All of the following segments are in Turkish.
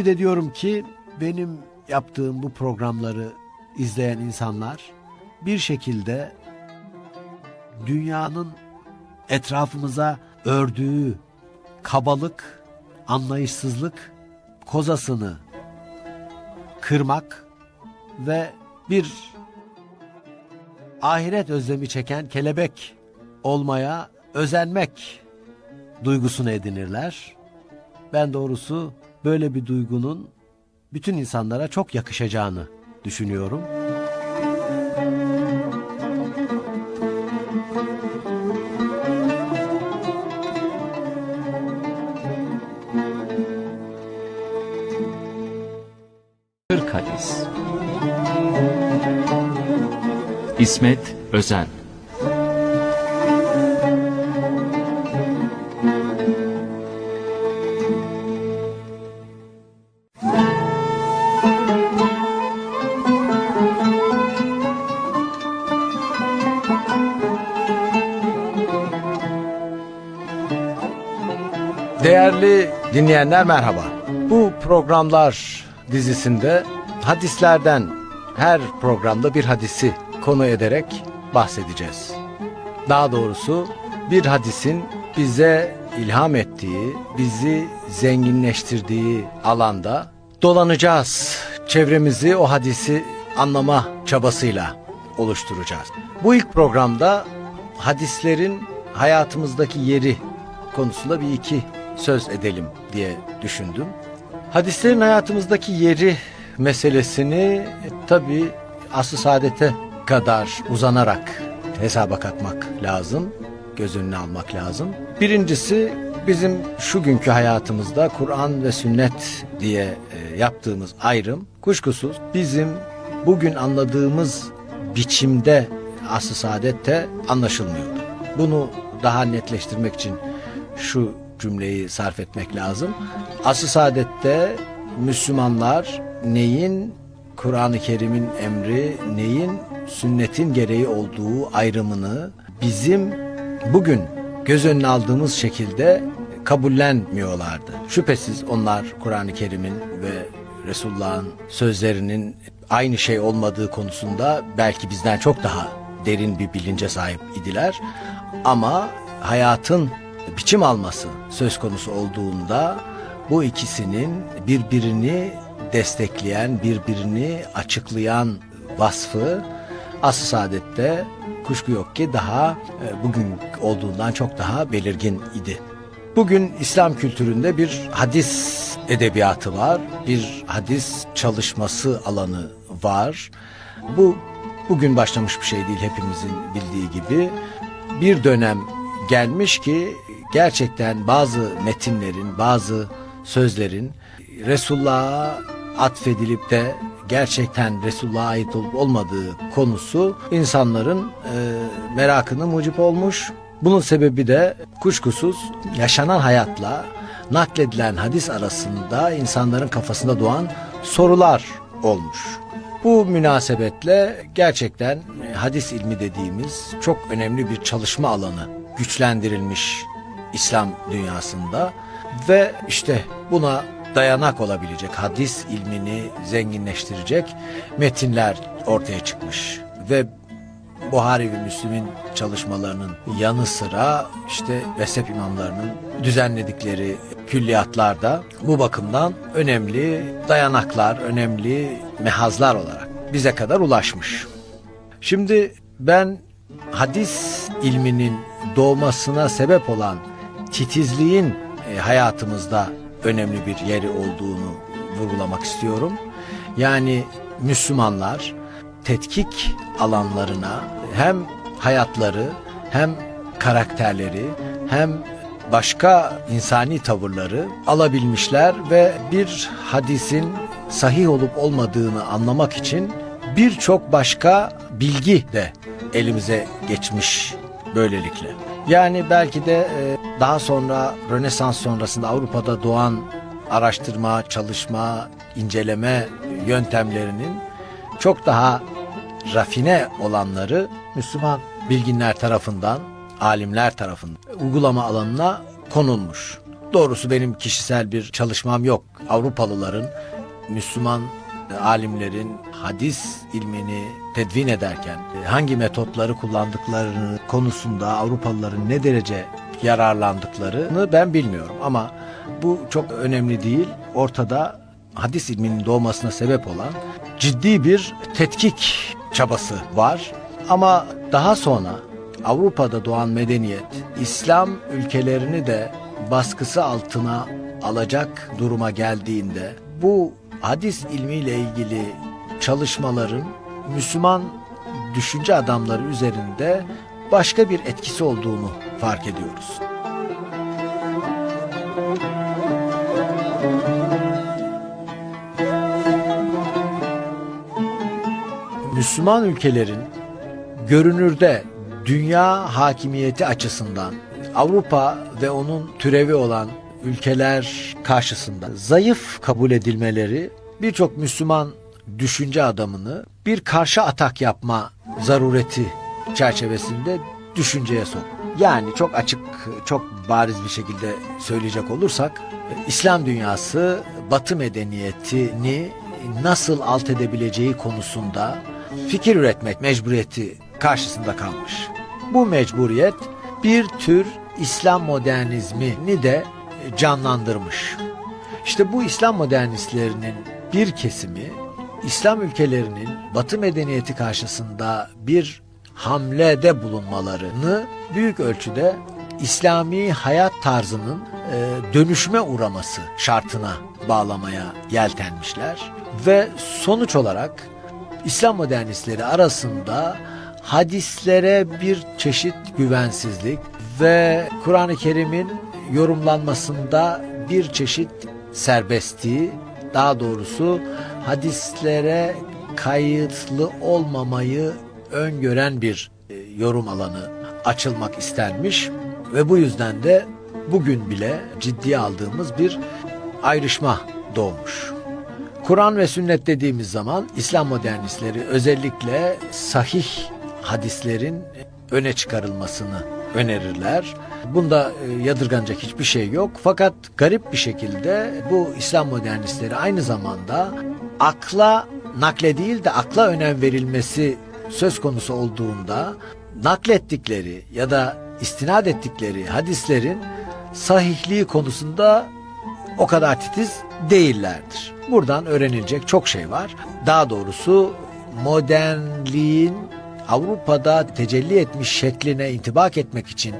Ümit ediyorum ki benim yaptığım bu programları izleyen insanlar bir şekilde dünyanın etrafımıza ördüğü kabalık, anlayışsızlık kozasını kırmak ve bir ahiret özlemi çeken kelebek olmaya özenmek duygusunu edinirler. Ben doğrusu böyle bir duygunun bütün insanlara çok yakışacağını düşünüyorum. Kırk İsmet Özen dinleyenler merhaba. Bu programlar dizisinde hadislerden her programda bir hadisi konu ederek bahsedeceğiz. Daha doğrusu bir hadisin bize ilham ettiği, bizi zenginleştirdiği alanda dolanacağız. Çevremizi o hadisi anlama çabasıyla oluşturacağız. Bu ilk programda hadislerin hayatımızdaki yeri konusunda bir iki söz edelim diye düşündüm. Hadislerin hayatımızdaki yeri meselesini tabi aslı saadete kadar uzanarak hesaba katmak lazım. Göz önüne almak lazım. Birincisi bizim şu günkü hayatımızda Kur'an ve sünnet diye e, yaptığımız ayrım kuşkusuz bizim bugün anladığımız biçimde aslı saadette anlaşılmıyordu. Bunu daha netleştirmek için şu cümleyi sarf etmek lazım. Asıl saadette Müslümanlar neyin Kur'an-ı Kerim'in emri, neyin sünnetin gereği olduğu ayrımını bizim bugün göz önüne aldığımız şekilde kabullenmiyorlardı. Şüphesiz onlar Kur'an-ı Kerim'in ve Resulullah'ın sözlerinin aynı şey olmadığı konusunda belki bizden çok daha derin bir bilince sahip idiler. Ama hayatın biçim alması söz konusu olduğunda bu ikisinin birbirini destekleyen, birbirini açıklayan vasfı asıl saadette kuşku yok ki daha e, bugün olduğundan çok daha belirgin idi. Bugün İslam kültüründe bir hadis edebiyatı var, bir hadis çalışması alanı var. Bu bugün başlamış bir şey değil hepimizin bildiği gibi. Bir dönem gelmiş ki gerçekten bazı metinlerin, bazı sözlerin Resulullah'a atfedilip de gerçekten Resulullah'a ait olup olmadığı konusu insanların e, merakını mucip olmuş. Bunun sebebi de kuşkusuz yaşanan hayatla nakledilen hadis arasında insanların kafasında doğan sorular olmuş. Bu münasebetle gerçekten e, hadis ilmi dediğimiz çok önemli bir çalışma alanı güçlendirilmiş İslam dünyasında ve işte buna dayanak olabilecek hadis ilmini zenginleştirecek metinler ortaya çıkmış ve Buhari ve Müslim'in çalışmalarının yanı sıra işte mezhep imamlarının düzenledikleri külliyatlar da bu bakımdan önemli dayanaklar, önemli mehazlar olarak bize kadar ulaşmış. Şimdi ben hadis ilminin doğmasına sebep olan titizliğin e, hayatımızda önemli bir yeri olduğunu vurgulamak istiyorum. Yani Müslümanlar tetkik alanlarına hem hayatları hem karakterleri hem başka insani tavırları alabilmişler ve bir hadisin sahih olup olmadığını anlamak için birçok başka bilgi de elimize geçmiş böylelikle. Yani belki de e, daha sonra Rönesans sonrasında Avrupa'da doğan araştırma, çalışma, inceleme yöntemlerinin çok daha rafine olanları Müslüman bilginler tarafından, alimler tarafından uygulama alanına konulmuş. Doğrusu benim kişisel bir çalışmam yok. Avrupalıların, Müslüman alimlerin hadis ilmini tedvin ederken e, hangi metotları kullandıklarını konusunda Avrupalıların ne derece yararlandıklarını ben bilmiyorum ama bu çok önemli değil. Ortada hadis ilminin doğmasına sebep olan ciddi bir tetkik çabası var. Ama daha sonra Avrupa'da doğan medeniyet İslam ülkelerini de baskısı altına alacak duruma geldiğinde bu hadis ilmiyle ilgili çalışmaların Müslüman düşünce adamları üzerinde başka bir etkisi olduğunu fark ediyoruz. Müslüman ülkelerin görünürde dünya hakimiyeti açısından Avrupa ve onun türevi olan ülkeler karşısında zayıf kabul edilmeleri birçok Müslüman düşünce adamını bir karşı atak yapma zarureti çerçevesinde düşünceye sok. Yani çok açık, çok bariz bir şekilde söyleyecek olursak İslam dünyası Batı medeniyetini nasıl alt edebileceği konusunda fikir üretmek mecburiyeti karşısında kalmış. Bu mecburiyet bir tür İslam modernizmini de canlandırmış. İşte bu İslam modernistlerinin bir kesimi İslam ülkelerinin Batı medeniyeti karşısında bir hamlede bulunmalarını büyük ölçüde İslami hayat tarzının e, dönüşme uğraması şartına bağlamaya yeltenmişler ve sonuç olarak İslam modernistleri arasında hadislere bir çeşit güvensizlik ve Kur'an-ı Kerim'in yorumlanmasında bir çeşit serbestliği, daha doğrusu hadislere kayıtlı olmamayı öngören bir e, yorum alanı açılmak istenmiş ve bu yüzden de bugün bile ciddiye aldığımız bir ayrışma doğmuş. Kur'an ve sünnet dediğimiz zaman İslam modernistleri özellikle sahih hadislerin öne çıkarılmasını önerirler. Bunda e, yadırganacak hiçbir şey yok. Fakat garip bir şekilde bu İslam modernistleri aynı zamanda akla nakle değil de akla önem verilmesi söz konusu olduğunda naklettikleri ya da istinad ettikleri hadislerin sahihliği konusunda o kadar titiz değillerdir. Buradan öğrenilecek çok şey var. Daha doğrusu modernliğin Avrupa'da tecelli etmiş şekline intibak etmek için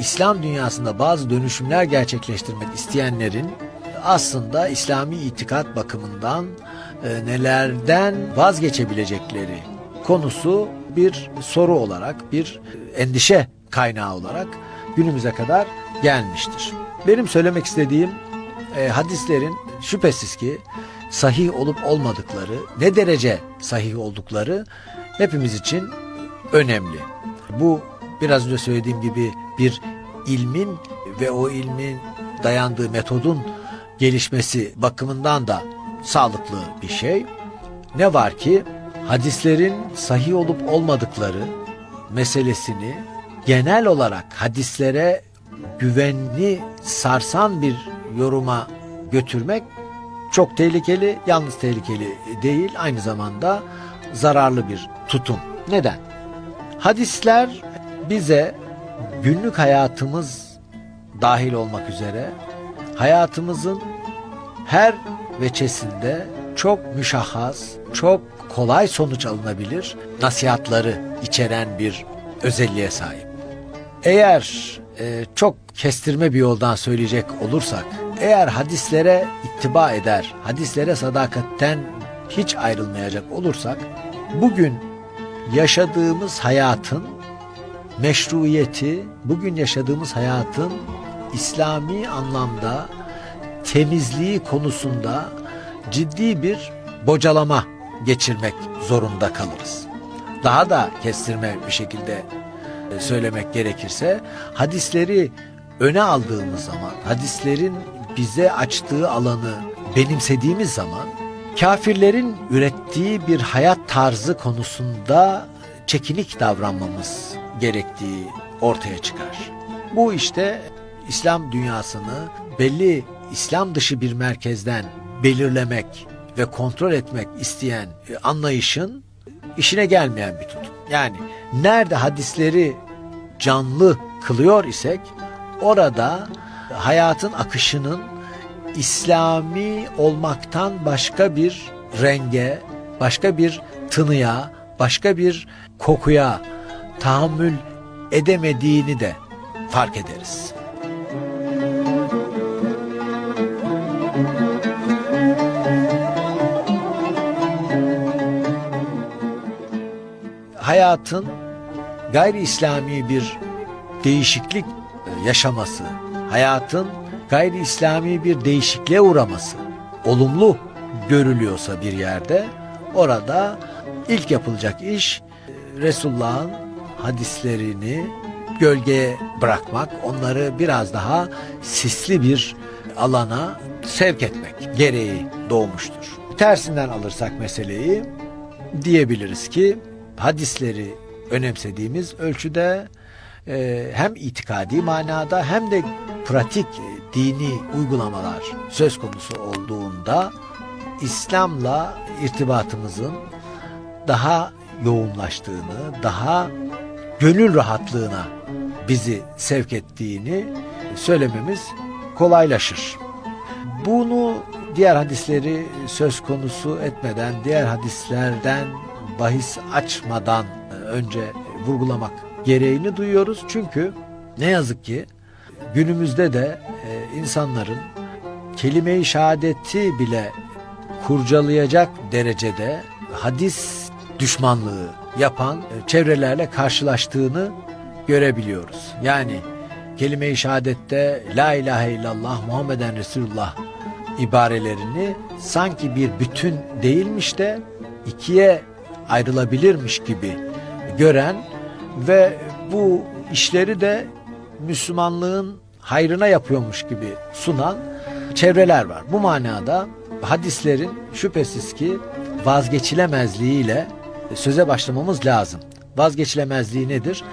İslam dünyasında bazı dönüşümler gerçekleştirmek isteyenlerin aslında İslami itikat bakımından e, nelerden vazgeçebilecekleri konusu bir soru olarak, bir endişe kaynağı olarak günümüze kadar gelmiştir. Benim söylemek istediğim e, hadislerin şüphesiz ki sahih olup olmadıkları, ne derece sahih oldukları hepimiz için önemli. Bu biraz önce söylediğim gibi bir ilmin ve o ilmin dayandığı metodun gelişmesi bakımından da sağlıklı bir şey. Ne var ki hadislerin sahih olup olmadıkları meselesini genel olarak hadislere güvenli sarsan bir yoruma götürmek çok tehlikeli, yalnız tehlikeli değil, aynı zamanda zararlı bir tutum. Neden? Hadisler bize günlük hayatımız dahil olmak üzere hayatımızın her veçesinde çok müşahhas, çok kolay sonuç alınabilir nasihatları içeren bir özelliğe sahip. Eğer e, çok kestirme bir yoldan söyleyecek olursak, eğer hadislere ittiba eder, hadislere sadakatten hiç ayrılmayacak olursak, bugün yaşadığımız hayatın meşruiyeti, bugün yaşadığımız hayatın İslami anlamda temizliği konusunda ciddi bir bocalama geçirmek zorunda kalırız. Daha da kestirme bir şekilde e, söylemek gerekirse hadisleri öne aldığımız zaman, hadislerin bize açtığı alanı benimsediğimiz zaman kafirlerin ürettiği bir hayat tarzı konusunda çekinik davranmamız gerektiği ortaya çıkar. Bu işte İslam dünyasını belli İslam dışı bir merkezden belirlemek ve kontrol etmek isteyen e, anlayışın işine gelmeyen bir tutum. Yani nerede hadisleri canlı kılıyor isek orada hayatın akışının İslami olmaktan başka bir renge, başka bir tınıya, başka bir kokuya tahammül edemediğini de fark ederiz. Hayatın gayri İslami bir değişiklik e, yaşaması, hayatın gayri İslami bir değişikliğe uğraması, olumlu görülüyorsa bir yerde orada ilk yapılacak iş Resulullah'ın hadislerini gölgeye bırakmak, onları biraz daha sisli bir alana sevk etmek gereği doğmuştur. Tersinden alırsak meseleyi diyebiliriz ki hadisleri önemsediğimiz ölçüde e, hem itikadi manada hem de pratik e, dini uygulamalar söz konusu olduğunda İslam'la irtibatımızın daha yoğunlaştığını, daha gönül rahatlığına bizi sevk ettiğini söylememiz kolaylaşır. Bunu diğer hadisleri söz konusu etmeden, diğer hadislerden bahis açmadan önce vurgulamak gereğini duyuyoruz. Çünkü ne yazık ki günümüzde de e, insanların kelime-i şehadeti bile kurcalayacak derecede hadis düşmanlığı yapan e, çevrelerle karşılaştığını görebiliyoruz. Yani kelime-i şehadette La ilahe illallah Muhammeden Resulullah ibarelerini sanki bir bütün değilmiş de ikiye ayrılabilirmiş gibi gören ve bu işleri de Müslümanlığın hayrına yapıyormuş gibi sunan çevreler var. Bu manada hadislerin şüphesiz ki vazgeçilemezliğiyle söze başlamamız lazım. Vazgeçilemezliği nedir?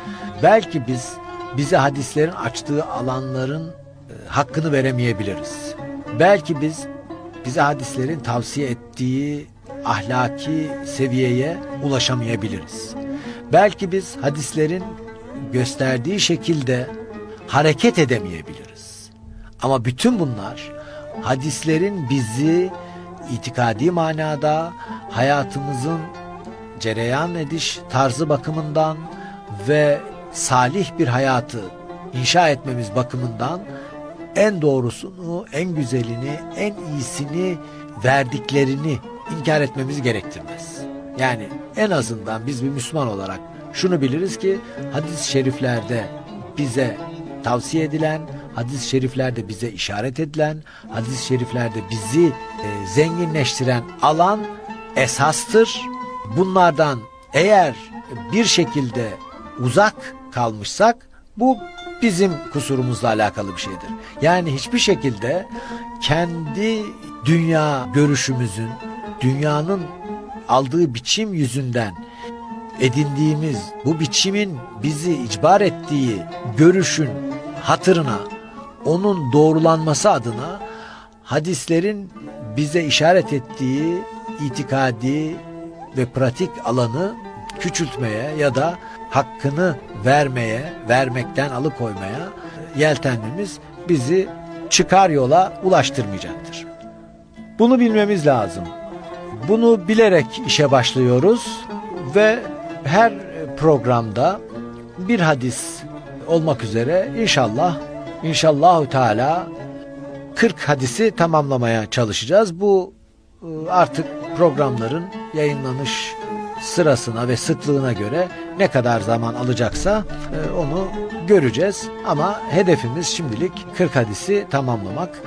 Belki biz bize hadislerin açtığı alanların e, hakkını veremeyebiliriz. Belki biz bize hadislerin tavsiye ettiği ahlaki seviyeye ulaşamayabiliriz. Belki biz hadislerin gösterdiği şekilde hareket edemeyebiliriz. Ama bütün bunlar hadislerin bizi itikadi manada hayatımızın cereyan ediş tarzı bakımından ve salih bir hayatı inşa etmemiz bakımından en doğrusunu, en güzelini, en iyisini verdiklerini inkar etmemiz gerektirmez. Yani en azından biz bir Müslüman olarak şunu biliriz ki hadis-i şeriflerde bize tavsiye edilen, hadis-i şeriflerde bize işaret edilen, hadis-i şeriflerde bizi e, zenginleştiren alan esastır. Bunlardan eğer bir şekilde uzak kalmışsak bu bizim kusurumuzla alakalı bir şeydir. Yani hiçbir şekilde kendi dünya görüşümüzün, dünyanın aldığı biçim yüzünden edindiğimiz bu biçimin bizi icbar ettiği görüşün hatırına onun doğrulanması adına hadislerin bize işaret ettiği itikadi ve pratik alanı küçültmeye ya da hakkını vermeye, vermekten alıkoymaya yeltenmemiz bizi çıkar yola ulaştırmayacaktır. Bunu bilmemiz lazım. Bunu bilerek işe başlıyoruz ve her programda bir hadis olmak üzere inşallah inşallahü teala 40 hadisi tamamlamaya çalışacağız. Bu e, artık programların yayınlanış sırasına ve sıklığına göre ne kadar zaman alacaksa e, onu göreceğiz. Ama hedefimiz şimdilik 40 hadisi tamamlamak.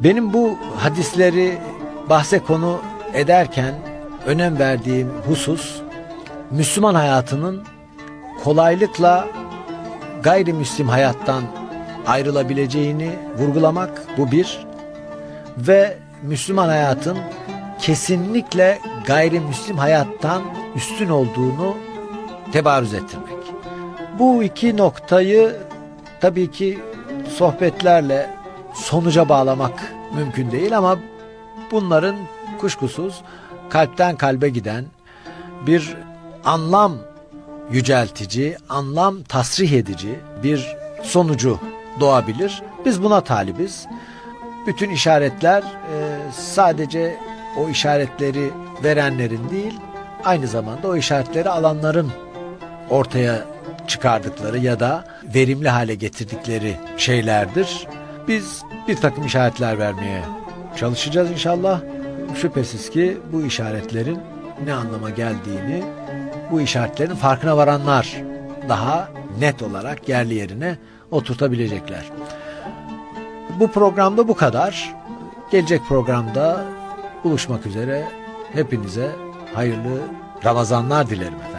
Benim bu hadisleri bahse konu ederken önem verdiğim husus Müslüman hayatının kolaylıkla gayrimüslim hayattan ayrılabileceğini vurgulamak bu bir ve Müslüman hayatın kesinlikle gayrimüslim hayattan üstün olduğunu tebarüz ettirmek. Bu iki noktayı tabii ki sohbetlerle sonuca bağlamak mümkün değil ama bunların kuşkusuz kalpten kalbe giden bir anlam yüceltici, anlam tasrih edici bir sonucu doğabilir. Biz buna talibiz. Bütün işaretler e, sadece o işaretleri verenlerin değil, aynı zamanda o işaretleri alanların ortaya çıkardıkları ya da verimli hale getirdikleri şeylerdir. Biz bir takım işaretler vermeye çalışacağız inşallah. Şüphesiz ki bu işaretlerin ne anlama geldiğini, bu işaretlerin farkına varanlar daha net olarak yerli yerine oturtabilecekler. Bu programda bu kadar. Gelecek programda buluşmak üzere. Hepinize hayırlı Ramazanlar dilerim efendim.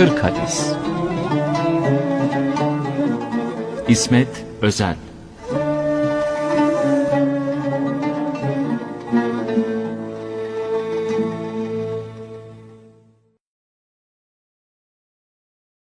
Kırk Hadis İsmet Özel